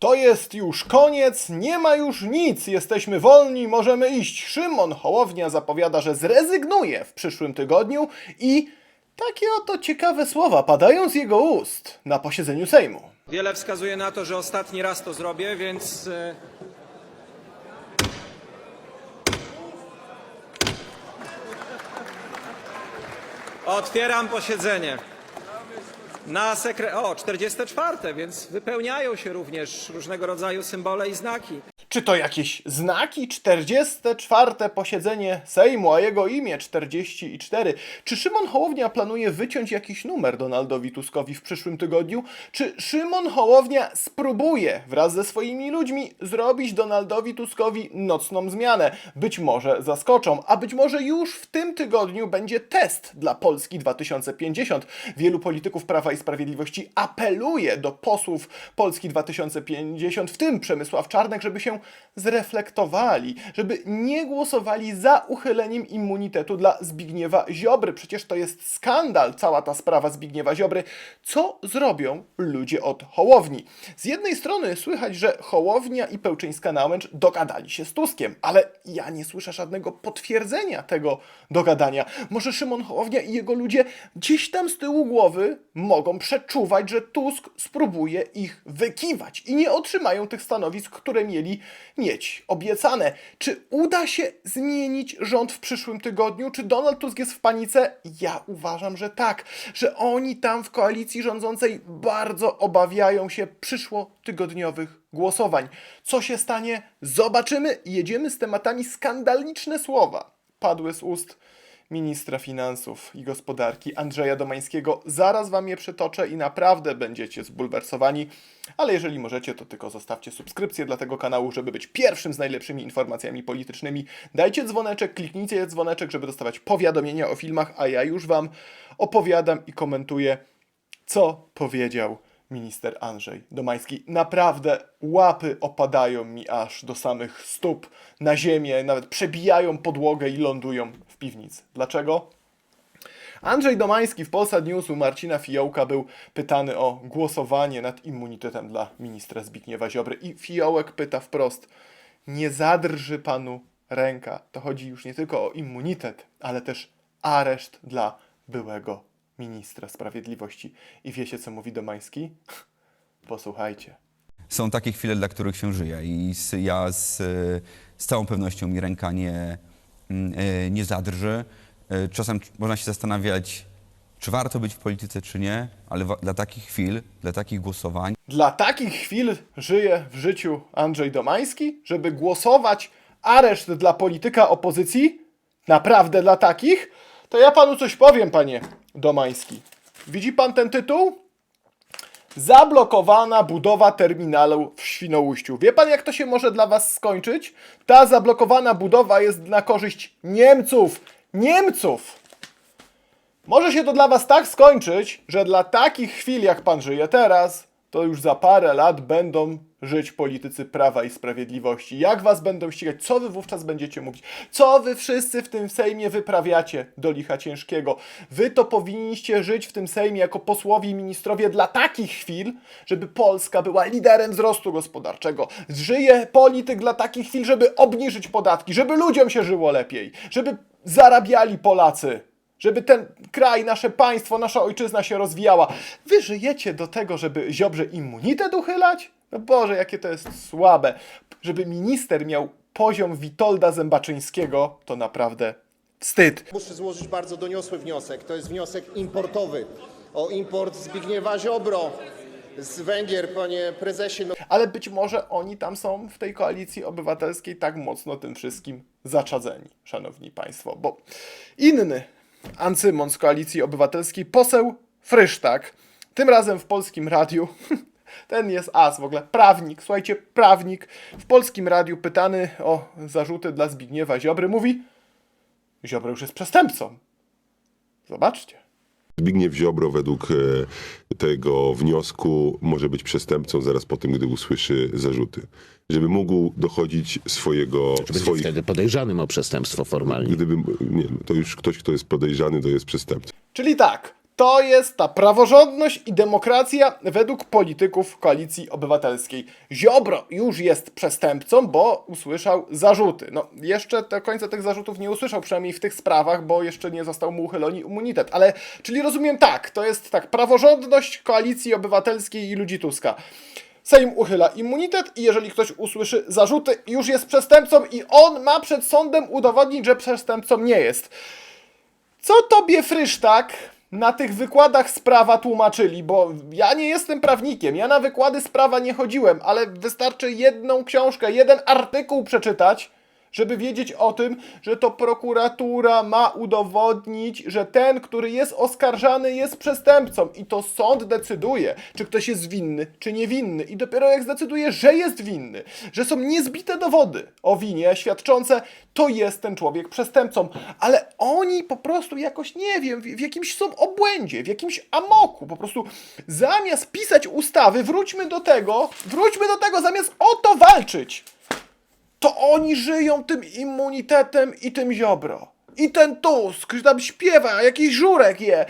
To jest już koniec, nie ma już nic, jesteśmy wolni, możemy iść. Szymon Hołownia zapowiada, że zrezygnuje w przyszłym tygodniu i takie oto ciekawe słowa padają z jego ust na posiedzeniu Sejmu. Wiele wskazuje na to, że ostatni raz to zrobię, więc. e, Otwieram posiedzenie. Na sekre... O, 44, więc wypełniają się również różnego rodzaju symbole i znaki. Czy to jakieś znaki? 44. posiedzenie Sejmu, a jego imię 44. Czy Szymon Hołownia planuje wyciąć jakiś numer Donaldowi Tuskowi w przyszłym tygodniu? Czy Szymon Hołownia spróbuje wraz ze swoimi ludźmi zrobić Donaldowi Tuskowi nocną zmianę? Być może zaskoczą, a być może już w tym tygodniu będzie test dla Polski 2050. Wielu polityków Prawa i Sprawiedliwości apeluje do posłów Polski 2050, w tym Przemysław Czarnek, żeby się zreflektowali, żeby nie głosowali za uchyleniem immunitetu dla Zbigniewa Ziobry. Przecież to jest skandal, cała ta sprawa Zbigniewa Ziobry. Co zrobią ludzie od Hołowni? Z jednej strony słychać, że Hołownia i Pełczyńska-Nałęcz dogadali się z Tuskiem, ale ja nie słyszę żadnego potwierdzenia tego dogadania. Może Szymon Hołownia i jego ludzie gdzieś tam z tyłu głowy mogą przeczuwać, że Tusk spróbuje ich wykiwać i nie otrzymają tych stanowisk, które mieli mieć obiecane. Czy uda się zmienić rząd w przyszłym tygodniu? Czy Donald Tusk jest w panice? Ja uważam, że tak, że oni tam w koalicji rządzącej bardzo obawiają się przyszłotygodniowych głosowań. Co się stanie? Zobaczymy. Jedziemy z tematami skandaliczne słowa. Padły z ust ministra finansów i gospodarki Andrzeja Domańskiego. Zaraz wam je przytoczę i naprawdę będziecie zbulwersowani. Ale jeżeli możecie, to tylko zostawcie subskrypcję dla tego kanału, żeby być pierwszym z najlepszymi informacjami politycznymi. Dajcie dzwoneczek, kliknijcie dzwoneczek, żeby dostawać powiadomienia o filmach, a ja już wam opowiadam i komentuję, co powiedział minister Andrzej Domański. Naprawdę łapy opadają mi aż do samych stóp na ziemię, nawet przebijają podłogę i lądują w piwnicy. Dlaczego? Andrzej Domański w Polsat News u Marcina Fiołka był pytany o głosowanie nad immunitetem dla ministra Zbigniewa Ziobry i Fiołek pyta wprost, nie zadrży panu ręka. To chodzi już nie tylko o immunitet, ale też areszt dla byłego ministra sprawiedliwości. I wiecie, co mówi Domański? Posłuchajcie. Są takie chwile, dla których się żyje i z, ja z, z całą pewnością mi ręka nie, mm, e, nie zadrży. E, Czasem można się zastanawiać, czy warto być w polityce, czy nie, ale dla takich chwil, dla takich głosowań Dla takich chwil żyje w życiu Andrzej Domański, żeby głosować areszt dla polityka opozycji? Naprawdę dla takich? To ja panu coś powiem, panie Domański. Widzi pan ten tytuł? Zablokowana budowa terminalu w Świnoujściu. Wie pan, jak to się może dla was skończyć? Ta zablokowana budowa jest na korzyść Niemców. Niemców! Może się to dla was tak skończyć, że dla takich chwil, jak pan żyje teraz, to już za parę lat będą żyć politycy Prawa i Sprawiedliwości. Jak was będą ścigać? Co wy wówczas będziecie mówić? Co wy wszyscy w tym Sejmie wyprawiacie do licha ciężkiego? Wy to powinniście żyć w tym Sejmie jako posłowie i ministrowie dla takich chwil, żeby Polska była liderem wzrostu gospodarczego. Żyje polityk dla takich chwil, żeby obniżyć podatki, żeby ludziom się żyło lepiej, żeby zarabiali Polacy żeby ten kraj, nasze państwo, nasza ojczyzna się rozwijała. Wy żyjecie do tego, żeby Ziobrze immunitet uchylać? No Boże, jakie to jest słabe. Żeby minister miał poziom Witolda Zębaczyńskiego, to naprawdę wstyd. Muszę złożyć bardzo doniosły wniosek. To jest wniosek importowy o import Zbigniewa Ziobro z Węgier, panie prezesie. No, Ale być może oni tam są w tej koalicji obywatelskiej tak mocno tym wszystkim zaczadzeni, szanowni państwo, bo inny ancymon z koalicji obywatelskiej, poseł Frysztak, tym razem w polskim radiu, ten jest as w ogóle, prawnik, słuchajcie, prawnik, w polskim radiu pytany o zarzuty dla Zbigniewa Ziobry, mówi, Ziobro już jest przestępcą. Zobaczcie. Zbigniew Ziobro według e, tego wniosku może być przestępcą zaraz po tym, gdy usłyszy zarzuty. Żeby mógł dochodzić swojego... Czy będzie swoich, wtedy podejrzanym o przestępstwo formalnie? gdyby, nie, to już ktoś, kto jest podejrzany, to jest przestępcą. Czyli tak, To jest ta praworządność i demokracja według polityków Koalicji Obywatelskiej. Ziobro już jest przestępcą, bo usłyszał zarzuty. No, jeszcze do końca tych zarzutów nie usłyszał, przynajmniej w tych sprawach, bo jeszcze nie został mu uchylony immunitet. Ale, czyli rozumiem tak, to jest tak, praworządność Koalicji Obywatelskiej i ludzi Tuska. Sejm uchyla immunitet i jeżeli ktoś usłyszy zarzuty, już jest przestępcą i on ma przed sądem udowodnić, że przestępcą nie jest. Co tobie, Frysztak, na tych wykładach z prawa tłumaczyli? Bo ja nie jestem prawnikiem, ja na wykłady z prawa nie chodziłem, ale wystarczy jedną książkę, jeden artykuł przeczytać, żeby wiedzieć o tym, że to prokuratura ma udowodnić, że ten, który jest oskarżany, jest przestępcą. I to sąd decyduje, czy ktoś jest winny, czy niewinny. I dopiero jak zdecyduje, że jest winny, że są niezbite dowody o winie świadczące, to jest ten człowiek przestępcą. Ale oni po prostu jakoś, nie wiem, w, jakimś są obłędzie, w jakimś amoku. Po prostu zamiast pisać ustawy, wróćmy do tego, wróćmy do tego, zamiast o to walczyć to oni żyją tym immunitetem i tym ziobro. I ten Tusk, że tam śpiewa, jakiś żurek je,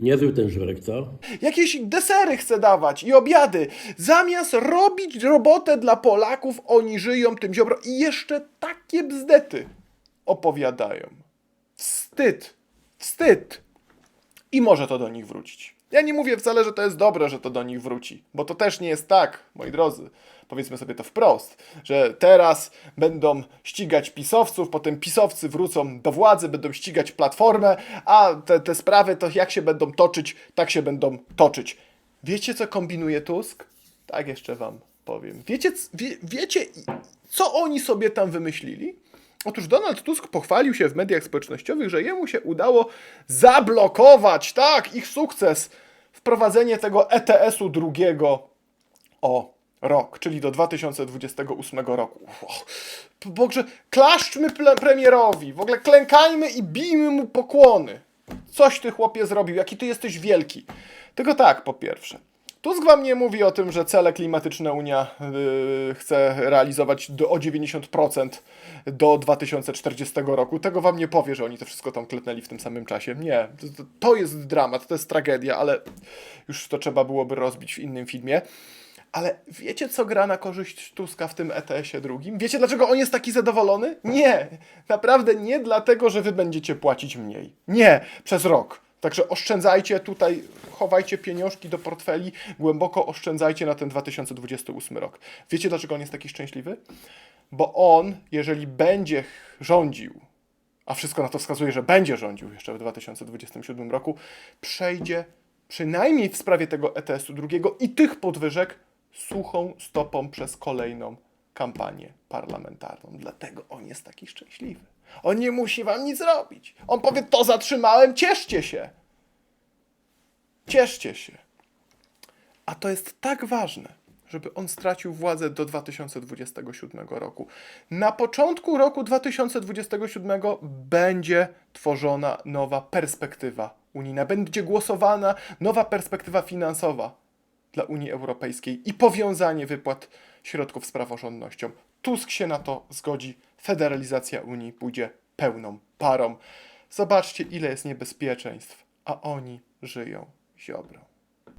Niezły ten żurek, co? jakieś desery chce dawać i obiady. Zamiast robić robotę dla Polaków, oni żyją tym ziobro i jeszcze takie bzdety opowiadają. Wstyd. Wstyd. I może to do nich wrócić. Ja nie mówię wcale, że to jest dobre, że to do nich wróci, bo to też nie jest tak, moi drodzy. Powiedzmy sobie to wprost, że teraz będą ścigać pisowców, potem pisowcy wrócą do władzy, będą ścigać platformę, a te, te sprawy to jak się będą toczyć, tak się będą toczyć. Wiecie, co kombinuje Tusk? Tak jeszcze wam powiem. Wiecie, wie, wiecie, co oni sobie tam wymyślili? Otóż Donald Tusk pochwalił się w mediach społecznościowych, że jemu się udało zablokować, tak, ich sukces, wprowadzenie tego ETS-u drugiego o rok, czyli do 2028 roku. Boże, klaszczmy premierowi, w ogóle klękajmy i bijmy mu pokłony. Coś ty chłopie zrobił, jaki ty jesteś wielki. Tylko tak, po pierwsze. Tusk wam nie mówi o tym, że cele klimatyczne Unia yy, chce realizować do, o 90% do 2040 roku. Tego wam nie powie, że oni to wszystko tam klepnęli w tym samym czasie. Nie, to, to jest dramat, to jest tragedia, ale już to trzeba byłoby rozbić w innym filmie. Ale wiecie, co gra na korzyść Tuska w tym ETS-ie drugim? Wiecie, dlaczego on jest taki zadowolony? Nie, naprawdę nie dlatego, że wy będziecie płacić mniej. Nie, przez rok. Także oszczędzajcie tutaj, chowajcie pieniążki do portfeli, głęboko oszczędzajcie na ten 2028 rok. Wiecie, dlaczego on jest taki szczęśliwy? Bo on, jeżeli będzie rządził, a wszystko na to wskazuje, że będzie rządził jeszcze w 2027 roku, przejdzie przynajmniej w sprawie tego ETS-u drugiego i tych podwyżek suchą stopą przez kolejną kampanię parlamentarną. Dlatego on jest taki szczęśliwy. On nie musi wam nic robić. On powie, to zatrzymałem, cieszcie się. Cieszcie się. A to jest tak ważne, żeby on stracił władzę do 2027 roku. Na początku roku 2027 będzie tworzona nowa perspektywa unijna, będzie głosowana nowa perspektywa finansowa dla Unii Europejskiej i powiązanie wypłat środków z praworządnością. Tusk się na to zgodzi, federalizacja Unii pójdzie pełną parą. Zobaczcie, ile jest niebezpieczeństw, a oni żyją ziobro.